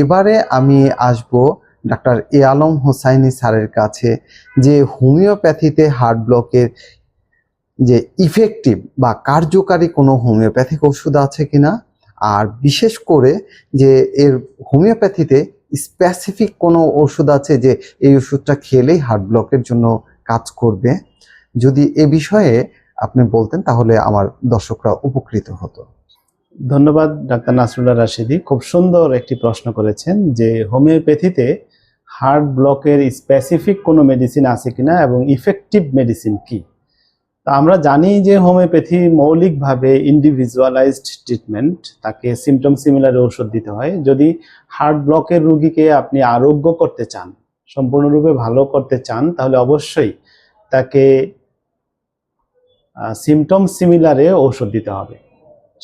এবারে আমি আসব ডাক্তার এ আলম হোসাইনি স্যারের কাছে, যে হোমিওপ্যাথিতে হার্ট ব্লকের যে ইফেক্টিভ বা কার্যকারী কোনো হোমিওপ্যাথিক ওষুধ আছে কিনা, আর বিশেষ করে যে এর হোমিওপ্যাথিতে স্পেসিফিক কোনো ওষুধ আছে যে এই ওষুধটা খেলেই হার্ট ব্লকের জন্য কাজ করবে। যদি এ বিষয়ে আপনি বলতেন তাহলে আমার দর্শকরা উপকৃত হতো। ধন্যবাদ, ডাক্তার নাসরুল্লাহ রাশিদি। খুব সুন্দর একটি প্রশ্ন করেছেন যে হোমিওপ্যাথিতে হার্ট ব্লকের স্পেসিফিক কোনো মেডিসিন আছে কিনা এবং ইফেক্টিভ মেডিসিন কি? তা আমরা জানি যে হোমিওপ্যাথি মৌলিকভাবে ইন্ডিভিজুয়ালাইজড ট্রিটমেন্ট তাকে সিমটম সিমিলার ওষুধ দিতে হয়। যদি হার্ট ব্লকের রুগীকে আপনি আরোগ্য করতে চান, সম্পূর্ণরূপে ভালো করতে চান, তাহলে অবশ্যই তাকে সিমটম সিমিলারে ঔষধ দিতে হবে।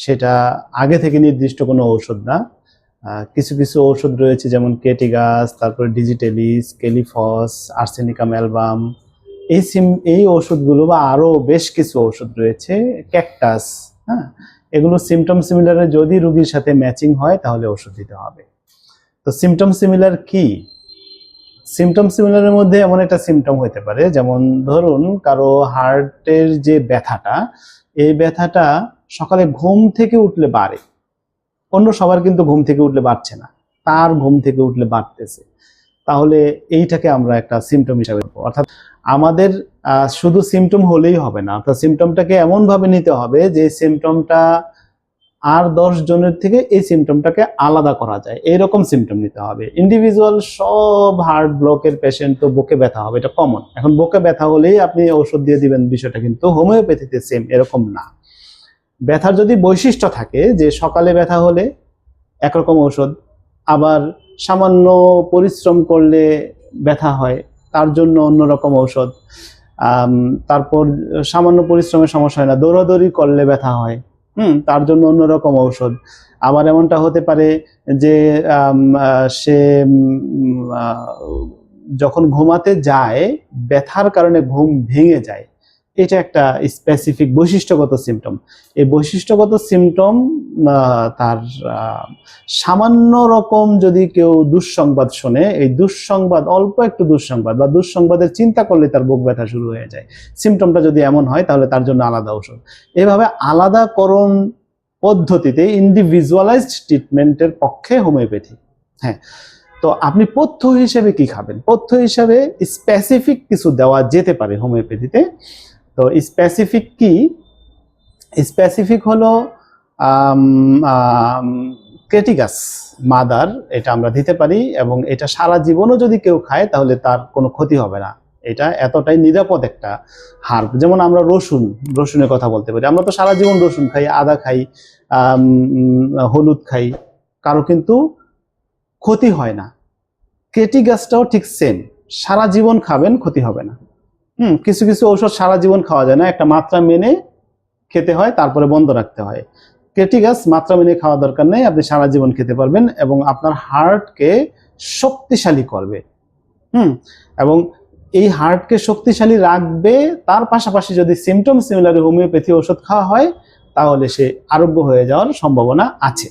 সেটা আগে থেকে নির্দিষ্ট কোনো ঔষধ না। কিছু কিছু ঔষধ রয়েছে যেমন কেটিগাস তারপরে ডিজিটেলিস, কেলিফস, আর্সেনিকাম অ্যালবাম। এই সিম, এই ওষুধগুলো বা আরও বেশ কিছু ওষুধ রয়েছে, ক্যাকটাস হ্যাঁ? এগুলো সিমটম সিমিলারে যদি রুগীর সাথে ম্যাচিং হয় তাহলে ওষুধ দিতে হবে। তো সিমটম সিমিলার কি? সিমটম সিমিলারের মধ্যে এমন একটা সিমটম হতে পারে, যেমন ধরুন কারও হার্টের যে ব্যথাটা, এই ব্যথাটা সকালে ঘুম থেকে উঠলে বাড়ে। অন্য সবার কিন্তু ঘুম থেকে উঠলে বাড়ছে না। তার ঘুম থেকে উঠলে বাড়তেছে। তাহলে এইটাকে আমরা একটা সিমটম হিসাবে অর্থাৎ আমাদের শুধু সিমটম হলেই হবে না। অর্থাৎ সিমটমটাকে এমনভাবে নিতে হবে যে সিমটমটা আর দশ জনের থেকে এই সিমটমটাকে আলাদা করা যায়। এইরকম সিমটম নিতে হবে। ইন্ডিভিজুয়াল সব হার্ট ব্লকের পেশেন্ট তো বুকে ব্যথা হবে। এটা কমন এখন বুকে ব্যথা হলেই আপনি ঔষধ দিয়ে দিবেন, বিষয়টা কিন্তু হোমিওপ্যাথিতে সেম এরকম না। ব্যথার যদি বৈশিষ্ট্য থাকে যে সকালে ব্যথা হলে একরকম ঔষধ, আবার সামান্য পরিশ্রম করলে ব্যথা হয়, তার জন্য অন্যরকম ঔষধ তারপর সামান্য পরিশ্রমের সমস্যা হয় না, দৌড়াদৌড়ি করলে ব্যথা হয়, হুম, তার জন্য অন্যরকম ঔষধ। আবার এমনটা হতে পারে যে সে যখন ঘুমাতে যায়, ব্যথার কারণে ঘুম ভেঙে যায় এটা একটা স্পেসিফিক বৈশিষ্ট্যগত সিমটম এই বৈশিষ্ট্যগত সিমটম তার সামান্য রকম যদি কেউ দুঃসংবাদ শোনে, এই দুঃসংবাদ, অল্প একটু দুঃসংবাদ বা দুঃসংবাদের চিন্তা করলে তার বুক ব্যথা শুরু হয়ে যায়। সিমটমটা যদি এমন হয়, তাহলে তার জন্য আলাদা ওষুধ এভাবে আলাদাকরণ পদ্ধতিতে ইন্ডিভিজুয়ালাইজড ট্রিটমেন্টের পক্ষে হোমিওপ্যাথি হ্যাঁ তো আপনি পথ্য হিসেবে কি খাবেন? পথ্য হিসেবে স্পেসিফিক কিছু দেওয়া যেতে পারে হোমিওপ্যাথিতে তো স্পেসিফিক কি? স্পেসিফিক হলো ক্রেটিকাস মাদার, এটা আমরা দিতে পারি এবং এটা সারা জীবনও যদি কেউ খায় তাহলে তার কোনো ক্ষতি হবে না। এটা এতটাই নিরাপদ একটা হার যেমন আমরা রসুন, রসুনের কথা বলতে পারি। আমরা তো সারা জীবন রসুন খাই, আদা খাই হলুদ খাই। কারও কিন্তু ক্ষতি হয় না। কেটি গাছটাও ঠিক সেম সারা জীবন খাবেন, ক্ষতি হবে না। হুম, কিছু কিছু ঔষধ সারা জীবন খাওয়া যায় না। একটা মাত্রা মেনে খেতে হয়, তারপরে বন্ধ রাখতে হয়। কেটি গাছ মাত্রা মেনে খাওয়া দরকার নেই, আপনি সারা জীবন খেতে পারবেন এবং আপনার হার্টকে শক্তিশালী করবে। হুম, এবং এই হার্টকে শক্তিশালী রাখবে, তার পাশাপাশি যদি সিমটম সিমিলার হোমিওপ্যাথি ওষুধ খাওয়া হয়, তাহলে সে আরোগ্য হয়ে যাওয়ার সম্ভাবনা আছে।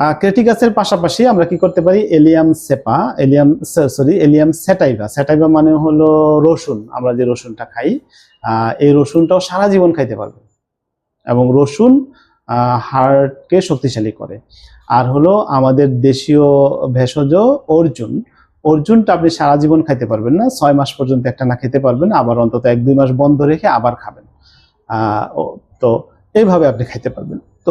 ক্রেটিকাসের পাশাপাশি আমরা কি করতে পারি? Allium cepa, allium sorry allium sativa. Sativa মানে হলো রসুন। আমরা যে রসুনটা খাই এই রসুনটাও সারা জীবন খাইতে পারবে। এবং রসুন হার্টকে শক্তিশালী করে। আর হলো আমাদের দেশীয় ভেষজ অর্জুন। অর্জুনটা আপনি সারা জীবন খাইতে পারবেন না। ছয় মাস পর্যন্ত একটা না খেতে পারবেন। আবার অন্তত এক, দুই মাস বন্ধ রেখে আবার খাবেন। তো এইভাবে আপনি খাইতে পারবেন। তো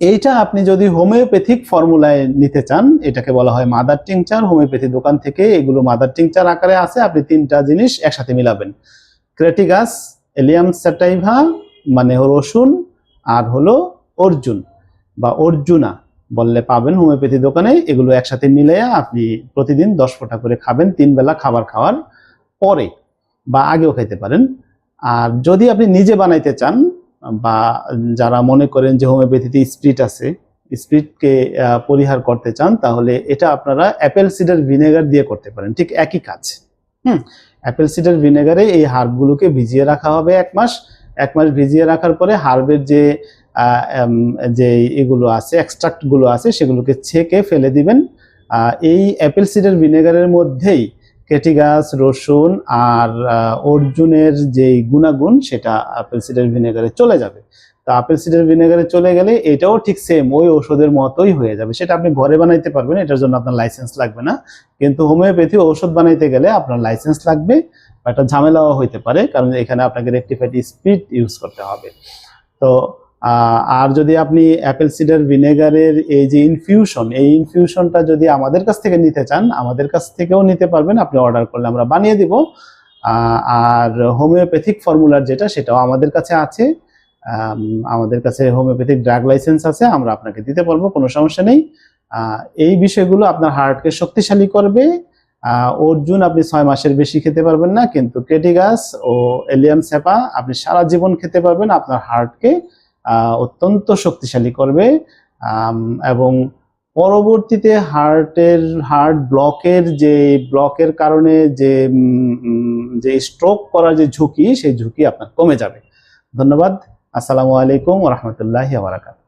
এইটা আপনি যদি হোমিওপ্যাথিক ফর্মুলায় নিতে চান, এটাকে বলা হয় মাদার টিংচার হোমিওপ্যাথি দোকান থেকে এগুলো মাদার টিংচার আকারে আছে আপনি তিনটা জিনিস একসাথে মিলাবেন। ক্রেটিগাস এলিয়াম স্যাটাইভা মানে রসুন, আর হলো অর্জুন, বা অর্জুনা বললে পাবেন হোমিওপ্যাথি দোকানে, এগুলো একসাথে মিলে আপনি প্রতিদিন দশ ফোঁটা করে খাবেন, তিন বেলা খাবার খাওয়ার পরে, বা আগেও খেতে পারেন। আর যদি আপনি নিজে বানাইতে চান বা যারা মনে করেন যে হোমিওপ্যাথিতে স্প্রিট আছে, স্প্রিটকে পরিহার করতে চান, তাহলে এটা আপনারা অ্যাপেল সিডার ভিনেগার দিয়ে করতে পারেন। ঠিক একই কাজ। হুম? অ্যাপেল সিডার ভিনেগারে এই হার্বগুলোকে ভিজিয়ে রাখা হবে এক মাস। এক মাস ভিজিয়ে রাখার পরে হার্বের যে যে এগুলো আছে এক্সট্রাক্টগুলো আছে, সেগুলোকে ছেঁকে ফেলে দিবেন। এই অ্যাপেল সিডার ভিনেগারের মধ্যেই কেটি গাছ, রসুন আর অর্জুনের যে গুণাগুণ সেটা আপেল সিডার ভিনেগারে চলে যাবে। তো আপেল সিডার ভিনেগারে চলে গেলে এটাও ঠিক সেম ওই ওষুধের মতোই হয়ে যাবে। সেটা আপনি ঘরে বানাইতে পারবেন, এটার জন্য আপনার লাইসেন্স লাগবে না। কিন্তু হোমিওপ্যাথি ঔষধ বানাইতে গেলে আপনার লাইসেন্স লাগবে বা একটা ঝামেলাও হইতে পারে, কারণ এখানে আপনাকে রেক্টিফাইড স্পিড ইউজ করতে হবে। তো আর যদি আপনি অ্যাপেল সিডার ভিনেগারের এই যে ইনফিউশন এই ইনফিউশনটা যদি আমাদের কাছ থেকে নিতে চান, আমাদের কাছ থেকেও নিতে পারবেন। আপনি অর্ডার করলে আমরা বানিয়ে দিব। আর হোমিওপ্যাথিক ফর্মুলার যেটা, সেটাও আমাদের কাছে আছে। আমাদের কাছে হোমিওপ্যাথিক ড্রাগ লাইসেন্স আছে, আমরা আপনাকে দিতে পারব, কোনো সমস্যা নেই। এই বিষয়গুলো আপনার হার্টকে শক্তিশালী করবে। অর্জুন, আপনি ছয় মাসের বেশি খেতে পারবেন না, কিন্তু কেটিগাস ও এলিয়াম সেপা আপনি সারা জীবন খেতে পারবেন। আপনার হার্টকে অত্যন্ত শক্তিশালী করবে। এবং পরবর্তীতে হার্টের, হার্ট ব্লকের যে, ব্লকের কারণে যে যে স্ট্রোক করার যে ঝুঁকি, সেই ঝুঁকি আপনার কমে যাবে। ধন্যবাদ। আসসালামু আলাইকুম রহমতুল্লাহ বারাকাত